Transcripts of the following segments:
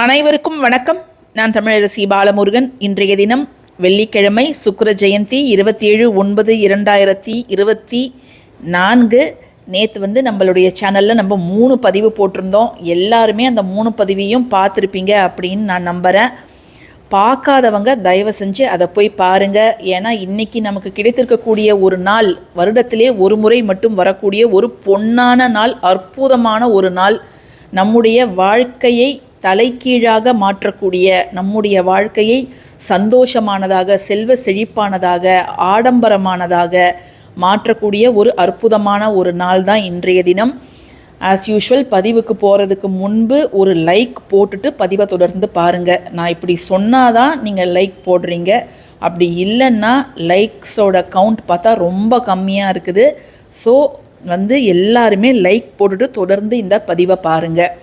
அனைவருக்கும் வணக்கம். நான் தமிழரசி பாலமுருகன். இன்றைய தினம் வெள்ளிக்கிழமை சுக்கர ஜெயந்தி இருபத்தி ஏழு ஒன்பது இரண்டாயிரத்தி இருபத்தி நான்கு. நேற்று வந்து நம்மளுடைய சேனலில் நம்ம மூணு பதிவு போட்டிருந்தோம். எல்லாருமே அந்த மூணு பதிவையும் பார்த்துருப்பீங்க அப்படின்னு நான் நம்புகிறேன் பார்க்காதவங்க தயவு செஞ்சு அதை போய் பாருங்கள் ஏன்னா இன்றைக்கி நமக்கு கிடைத்திருக்கக்கூடிய ஒரு நாள் வருடத்திலே ஒரு முறை மட்டும் வரக்கூடிய ஒரு பொன்னான நாள் அற்புதமான ஒரு நாள். நம்முடைய வாழ்க்கையை தலைக்கீழாக மாற்றக்கூடிய நம்முடைய வாழ்க்கையை சந்தோஷமானதாக செல்வ செழிப்பானதாக ஆடம்பரமானதாக மாற்றக்கூடிய ஒரு அற்புதமான ஒரு நாள் தான் இன்றைய தினம். ஆஸ் யூஷுவல் பதிவுக்கு போகிறதுக்கு முன்பு ஒரு லைக் போட்டுட்டு பதிவை தொடர்ந்து பாருங்கள் நான் இப்படி சொன்னாதான் நீங்கள் லைக் போடுறீங்க. அப்படி இல்லைன்னா லைக்ஸோட கவுண்ட் பார்த்தா ரொம்ப கம்மியாக இருக்குது. ஸோ வந்து எல்லாருமே லைக் போட்டுட்டு தொடர்ந்து இந்த பதிவை பாருங்கள்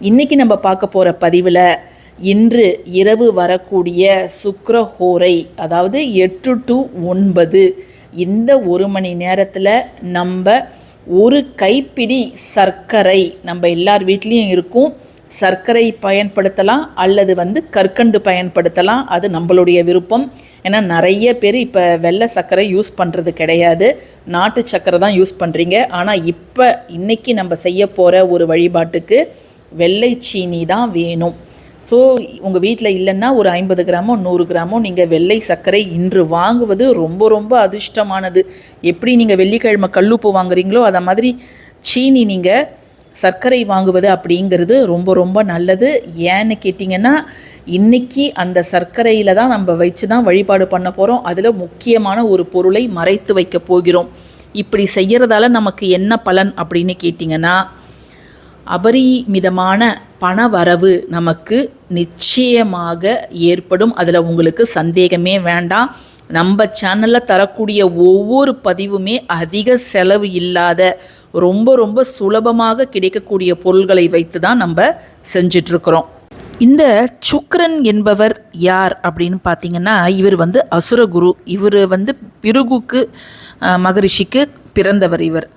இன்றைக்கி நம்ம பார்க்க போகிற பதிவில் இன்று இரவு வரக்கூடிய சுக்ரஹோரை அதாவது எட்டு டு ஒன்பது இந்த ஒரு மணி நேரத்தில் நம்ம ஒரு கைப்பிடி சர்க்கரை நம்ம எல்லார் வீட்லேயும் இருக்கும் சர்க்கரை பயன்படுத்தலாம் அல்லது வந்து கற்கண்டு பயன்படுத்தலாம் அது நம்மளுடைய விருப்பம். ஏன்னா நிறைய பேர் இப்போ வெள்ளை சர்க்கரை யூஸ் பண்ணுறது கிடையாது. நாட்டு சர்க்கரை தான் யூஸ் பண்ணுறீங்க ஆனால் இப்போ இன்றைக்கி நம்ம செய்ய போகிற ஒரு வழிபாட்டுக்கு வெள்ளை சீனி தான் வேணும். ஸோ உங்கள் வீட்டில் இல்லைன்னா ஒரு ஐம்பது கிராமோ நூறு கிராமோ நீங்கள் வெள்ளை சர்க்கரை இன்று வாங்குவது ரொம்ப ரொம்ப அதிர்ஷ்டமானது. எப்படி நீங்கள் வெள்ளிக்கிழமை கல்லுப்பு வாங்குறீங்களோ அதை மாதிரி சீனி நீங்கள் சர்க்கரை வாங்குவது அப்படிங்கிறது ரொம்ப ரொம்ப நல்லது. ஏன்னு கேட்டிங்கன்னா இன்றைக்கி அந்த சர்க்கரையில் தான் நம்ம வச்சு தான் வழிபாடு பண்ண போகிறோம் அதில் முக்கியமான ஒரு பொருளை மறைத்து வைக்க போகிறோம். இப்படி செய்கிறதால நமக்கு என்ன பலன் அப்படின்னு கேட்டிங்கன்னா அபரிமிதமான பண வரவு நமக்கு நிச்சயமாக ஏற்படும். அதில் உங்களுக்கு சந்தேகமே வேண்டாம். நம்ம சேனலில் தரக்கூடிய ஒவ்வொரு பதிவுமே அதிக செலவு இல்லாத ரொம்ப ரொம்ப சுலபமாக கிடைக்கக்கூடிய பொருள்களை வைத்து தான் நம்ம செஞ்சிட்ருக்கிறோம். இந்த சுக்ரன் என்பவர் யார் அப்படின்னு பார்த்தீங்கன்னா இவர் வந்து அசுரகுரு. இவர் வந்து பிருகுக்கு மகரிஷிக்கு பிறந்தவர் இவர்.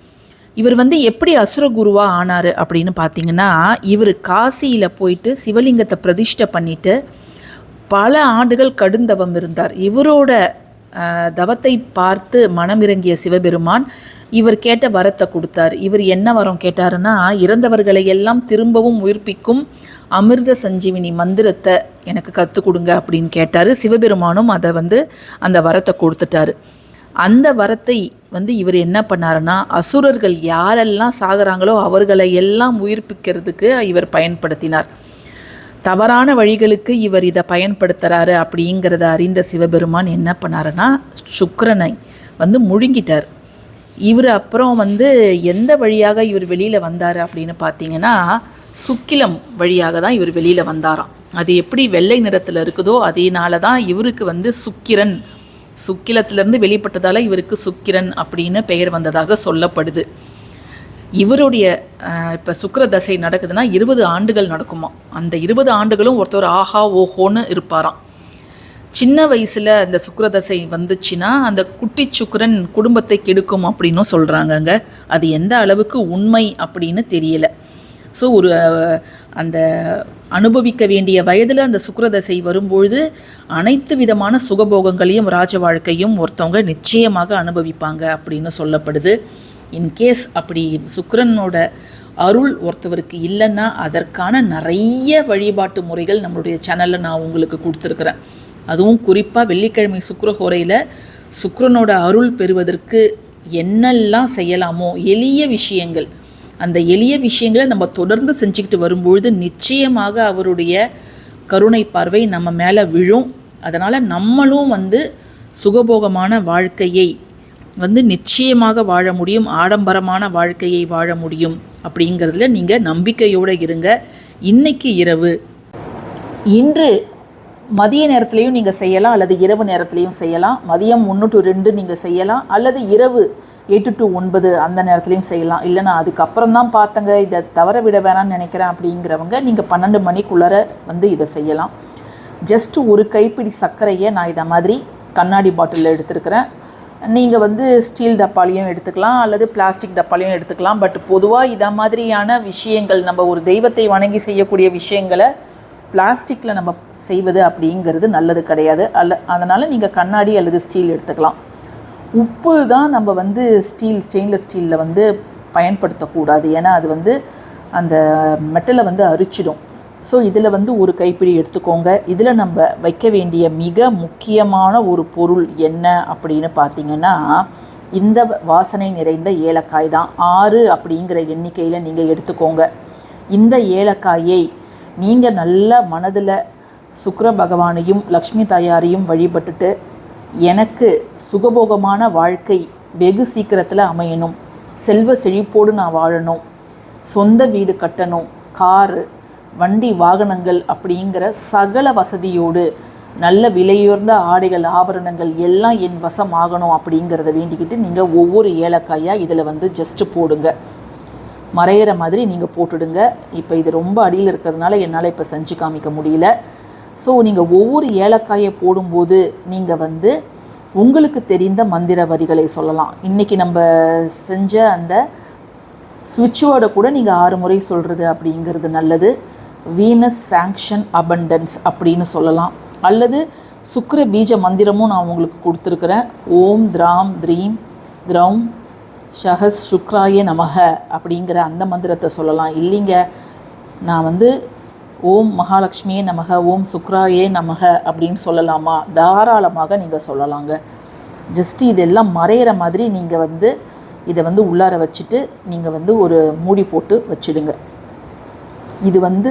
இவர் வந்து எப்படி அசுரகுருவா ஆனார் அப்படின்னு பார்த்தீங்கன்னா இவர் காசியில் போயிட்டு சிவலிங்கத்தை பிரதிஷ்டை பண்ணிட்டு பல ஆண்டுகள் கடுந்தவம் இருந்தார். இவரோட தவத்தை பார்த்து மனமிறங்கிய சிவபெருமான் இவர் கேட்ட வரத்தை கொடுத்தார். இவர் என்ன வரம் கேட்டாருன்னா இறந்தவர்களை எல்லாம் திரும்பவும் உயிர்ப்பிக்கும் அமிர்த சஞ்சீவினி மந்திரத்தை எனக்கு கற்றுக் கொடுங்க அப்படின்னு கேட்டார். சிவபெருமானும் அதை வந்து அந்த வரத்தை கொடுத்துட்டாரு. அந்த வரத்தை வந்து இவர் என்ன பண்ணாருன்னா அசுரர்கள் யாரெல்லாம் சாகுறாங்களோ அவர்களை எல்லாம் உயிர்ப்பிக்கிறதுக்கு இவர் பயன்படுத்தினார். தவறான வழிகளுக்கு இவர் இதை பயன்படுத்துகிறாரு அப்படிங்கிறத அறிந்த சிவபெருமான் என்ன பண்ணாருன்னா சுக்கரனை வந்து முழுங்கிட்டார். இவர் அப்புறம் வந்து எந்த வழியாக இவர் வெளியில் வந்தார் அப்படின்னு பார்த்தீங்கன்னா சுக்கிலம் வழியாக தான் இவர் வெளியில் வந்தாராம். அது எப்படி வெள்ளை நிறத்தில் இருக்குதோ அதனால தான் இவருக்கு வந்து சுக்கிரன் சுக்கிலத்திலிருந்து வெளிப்பட்டதால் இவருக்கு சுக்கிரன் அப்படின்னு பெயர் வந்ததாக சொல்லப்படுது. இவருடைய இப்போ சுக்கர தசை நடக்குதுன்னா இருபது ஆண்டுகள் நடக்குமா? அந்த இருபது ஆண்டுகளும் ஒருத்தர் ஆஹா ஓஹோன்னு இருப்பாராம். சின்ன வயசில் அந்த சுக்கர தசை வந்துச்சுன்னா அந்த குட்டி சுக்கரன் குடும்பத்தை கெடுக்கும் அப்படின்னும் சொல்கிறாங்கங்க அது எந்த அளவுக்கு உண்மை அப்படின்னு தெரியலை. ஸோ ஒரு அந்த அனுபவிக்க வேண்டிய வயதில் அந்த சுக்கரதசை வரும்பொழுது அனைத்து விதமான சுகபோகங்களையும் ராஜ வாழ்க்கையும் ஒருத்தவங்க நிச்சயமாக அனுபவிப்பாங்க அப்படின்னு சொல்லப்படுது. இன்கேஸ் அப்படி சுக்கரனோட அருள் ஒருத்தவருக்கு இல்லைன்னா அதற்கான நிறைய வழிபாட்டு முறைகள் நம்மளுடைய சேனலில் நான் உங்களுக்கு கொடுத்துருக்குறேன். அதுவும் குறிப்பாக வெள்ளிக்கிழமை சுக்கரஹோரையில் சுக்கரனோட அருள் பெறுவதற்கு என்னெல்லாம் செய்யலாமோ எளிய விஷயங்கள் அந்த எளிய விஷயங்களை நம்ம தொடர்ந்து செஞ்சுக்கிட்டு வரும்பொழுது நிச்சயமாக அவருடைய கருணை பார்வை நம்ம மேலே விழும். அதனால் நம்மளும் வந்து சுகபோகமான வாழ்க்கையை வந்து நிச்சயமாக வாழ முடியும். ஆடம்பரமான வாழ்க்கையை வாழ முடியும். அப்படிங்கிறதுல நீங்கள் நம்பிக்கையோடு இருங்க. இன்னைக்கு இரவு. இன்று மதிய நேரத்துலையும் நீங்கள் செய்யலாம் அல்லது இரவு நேரத்துலையும் செய்யலாம். மதியம் ஒன்று டு ரெண்டு நீங்கள் செய்யலாம் அல்லது இரவு எட்டு டு ஒன்பது அந்த நேரத்துலையும் செய்யலாம். இல்லை நான் அதுக்கப்புறம் தான் பார்த்தங்க இதை தவற விட வேணாம்னு நினைக்கிறேன் அப்படிங்கிறவங்க நீங்கள் பன்னெண்டு மணிக்குள்ளார வந்து இதை செய்யலாம். ஜஸ்ட் ஒரு கைப்பிடி சர்க்கரையை நான் இதை மாதிரி கண்ணாடி பாட்டிலில் எடுத்துருக்கிறேன். நீங்கள் வந்து ஸ்டீல் டப்பாலையும் எடுத்துக்கலாம் அல்லது பிளாஸ்டிக் டப்பாலையும் எடுத்துக்கலாம். பட் பொதுவாக இதை மாதிரியான விஷயங்கள் நம்ம ஒரு தெய்வத்தை வணங்கி செய்யக்கூடிய விஷயங்களை பிளாஸ்டிக்கில் நம்ம செய்வது அப்படிங்கிறது நல்லது கிடையாது. அல்ல அதனால் நீங்கள் கண்ணாடி அல்லது ஸ்டீல் எடுத்துக்கலாம். உப்பு தான் நம்ம வந்து ஸ்டீல் ஸ்டெயின்லெஸ் ஸ்டீலில் வந்து பயன்படுத்தக்கூடாது. ஏன்னா அது வந்து அந்த மெட்டலை வந்து அரிச்சிடும். ஸோ இதில் வந்து ஒரு கைப்பிடி எடுத்துக்கோங்க. இதில் நம்ம வைக்க வேண்டிய மிக முக்கியமான ஒரு பொருள் என்ன அப்படின்னு பார்த்தீங்கன்னா இந்த வாசனை நிறைந்த ஏலக்காய் தான். ஆறு அப்படிங்கிற எண்ணிக்கையில் நீங்கள் எடுத்துக்கோங்க. இந்த ஏலக்காயை நீங்கள் நல்ல மனதில் சுக்கர பகவானையும் லக்ஷ்மி தாயாரையும் வழிபட்டுட்டு எனக்கு சுகபோகமான வாழ்க்கை வெகு சீக்கிரத்தில் அமையணும். செல்வ செழிப்போடு நான் வாழணும். சொந்த வீடு கட்டணும். காரு வண்டி வாகனங்கள் அப்படிங்கிற சகல வசதியோடு நல்ல விலையுயர்ந்த ஆடைகள் ஆபரணங்கள் எல்லாம் என் வசம் ஆகணும் அப்படிங்கிறத வேண்டிக்கிட்டு நீங்கள் ஒவ்வொரு ஏலக்காயாக இதில் வந்து ஜஸ்ட்டு போடுங்க. மறையிற மாதிரி நீங்கள் போட்டுடுங்க. இப்போ இது ரொம்ப அடியில் இருக்கிறதுனால என்னால் இப்போ செஞ்சு காமிக்க முடியல. ஸோ நீங்கள் ஒவ்வொரு ஏலக்காயை போடும்போது நீங்கள் வந்து உங்களுக்கு தெரிந்த மந்திர வரிகளை சொல்லலாம். இன்றைக்கி நம்ம செஞ்ச அந்த சுவிட்சோட கூட நீங்கள் ஆறு முறை சொல்கிறது அப்படிங்கிறது நல்லது. வீனஸ் சாங்ஷன் அபண்டன்ஸ் அப்படின்னு சொல்லலாம். அல்லது சுக்கர பீஜ மந்திரமும் நான் உங்களுக்கு கொடுத்துருக்குறேன். ஓம் திராம் த்ரீம் திரௌம் ஷஹஸ் சுக்ராய நமக அப்படிங்கிற அந்த மந்திரத்தை சொல்லலாம். இல்லைங்க நான் வந்து ஓம் மகாலட்சுமியே நமக ஓம் சுக்ராயே நமக அப்படின்னு சொல்லலாமா? தாராளமாக நீங்கள் சொல்லலாங்க. ஜஸ்ட்டு இதெல்லாம் மறையிற மாதிரி நீங்கள் வந்து இதை வந்து உள்ளார வச்சுட்டு நீங்கள் வந்து ஒரு மூடி போட்டு வச்சிடுங்க. இது வந்து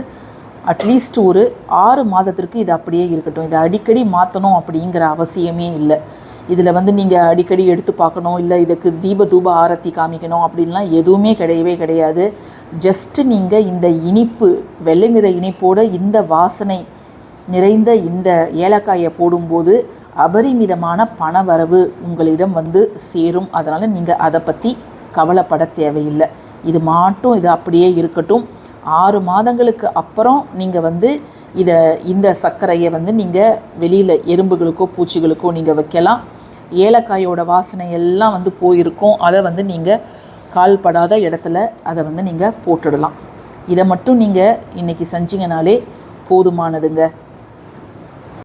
அட்லீஸ்ட் ஒரு ஆறு மாதத்திற்கு இது அப்படியே இருக்கட்டும். இதை அடிக்கடி மாற்றணும் அப்படிங்கிற அவசியமே இல்லை. இதில் வந்து நீங்கள் அடிக்கடி எடுத்து பார்க்கணும் இல்லை இதுக்கு தீப தூப ஆரத்தி காமிக்கணும் அப்படின்லாம் எதுவுமே கிடையவே கிடையாது. ஜஸ்ட்டு நீங்கள் இந்த இனிப்பு வெள்ளை நிற இனிப்போடு இந்த வாசனை நிறைந்த இந்த ஏலக்காயை போடும்போது அபரிமிதமான பணவரவு உங்களிடம் வந்து சேரும். அதனால் நீங்கள் அதை பற்றி கவலைப்பட தேவையில்லை. இது மாட்டும் இது அப்படியே இருக்கட்டும். ஆறு மாதங்களுக்கு அப்புறம் நீங்கள் வந்து இதை இந்த சர்க்கரையை வந்து நீங்கள் வெளியில் எறும்புகளுக்கோ பூச்சிகளுக்கோ நீங்கள் வைக்கலாம். ஏலக்காயோட வாசனை எல்லாம் வந்து போயிருக்கும். அதை வந்து நீங்கள் கால்படாத இடத்துல அதை வந்து நீங்கள் போட்டுடலாம். இதை மட்டும் நீங்கள் இன்றைக்கி செஞ்சிங்கனாலே போதுமானதுங்க.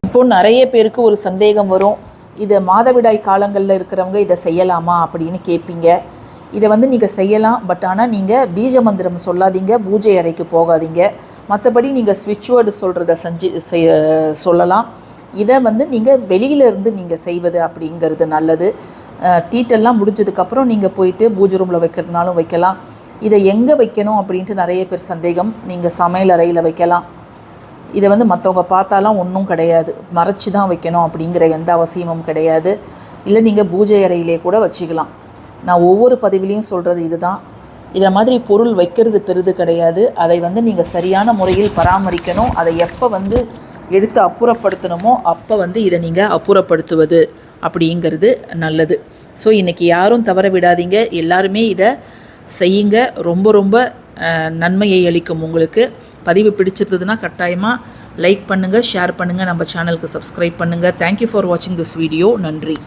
இப்போ நிறைய பேருக்கு ஒரு சந்தேகம் வரும். இதை மாதவிடாய் காலங்களில் இருக்கிறவங்க இதை செய்யலாமா அப்படின்னு கேட்பீங்க. இதை வந்து நீங்கள் செய்யலாம். பட் ஆனால் நீங்கள் பீஜ மந்திரம் சொல்லாதீங்க. பூஜை அறைக்கு போகாதீங்க. மற்றபடி நீங்கள் ஸ்விட்ச் வேர்டு சொல்கிறத செஞ்சு செய்ய சொல்லலாம். இதை வந்து நீங்கள் வெளியிலேருந்து நீங்கள் செய்வது அப்படிங்கிறது நல்லது. தீட்டெல்லாம் முடிஞ்சதுக்கப்புறம் நீங்கள் போயிட்டு பூஜை ரூமில் வைக்கிறதுனாலும் வைக்கலாம். இதை எங்கே வைக்கணும் அப்படின்ட்டு நிறைய பேர் சந்தேகம். நீங்கள் சமையல் அறையில் வைக்கலாம். இதை வந்து மற்றவங்க பார்த்தாலாம் ஒன்றும் கிடையாது. மறைச்சி தான் வைக்கணும் அப்படிங்கிற எந்த அவசியமும் கிடையாது. இல்லை நீங்கள் பூஜை அறையிலே கூட வச்சுக்கலாம். நான் ஒவ்வொரு பதிவிலையும் சொல்கிறது இதுதான். இதை மாதிரி பொருள் வைக்கிறது பெரிது கிடையாது. அதை வந்து நீங்கள் சரியான முறையில் பராமரிக்கணும். அதை எப்போ வந்து எடுத்து அப்புறப்படுத்தணுமோ அப்போ வந்து இதை நீங்கள் அப்புறப்படுத்துவது அப்படிங்கிறது நல்லது. ஸோ இன்றைக்கி யாரும் தவற விடாதீங்க. எல்லாருமே இதை செய்யுங்க. ரொம்ப ரொம்ப நன்மையை அளிக்கும் உங்களுக்கு. பதிவு பிடிச்சிருந்ததுன்னா கட்டாயமாக லைக் பண்ணுங்கள் ஷேர் பண்ணுங்கள் நம்ம சேனலுக்கு சப்ஸ்கிரைப் பண்ணுங்கள் தேங்க்யூ ஃபார் வாட்சிங் திஸ் வீடியோ நன்றி.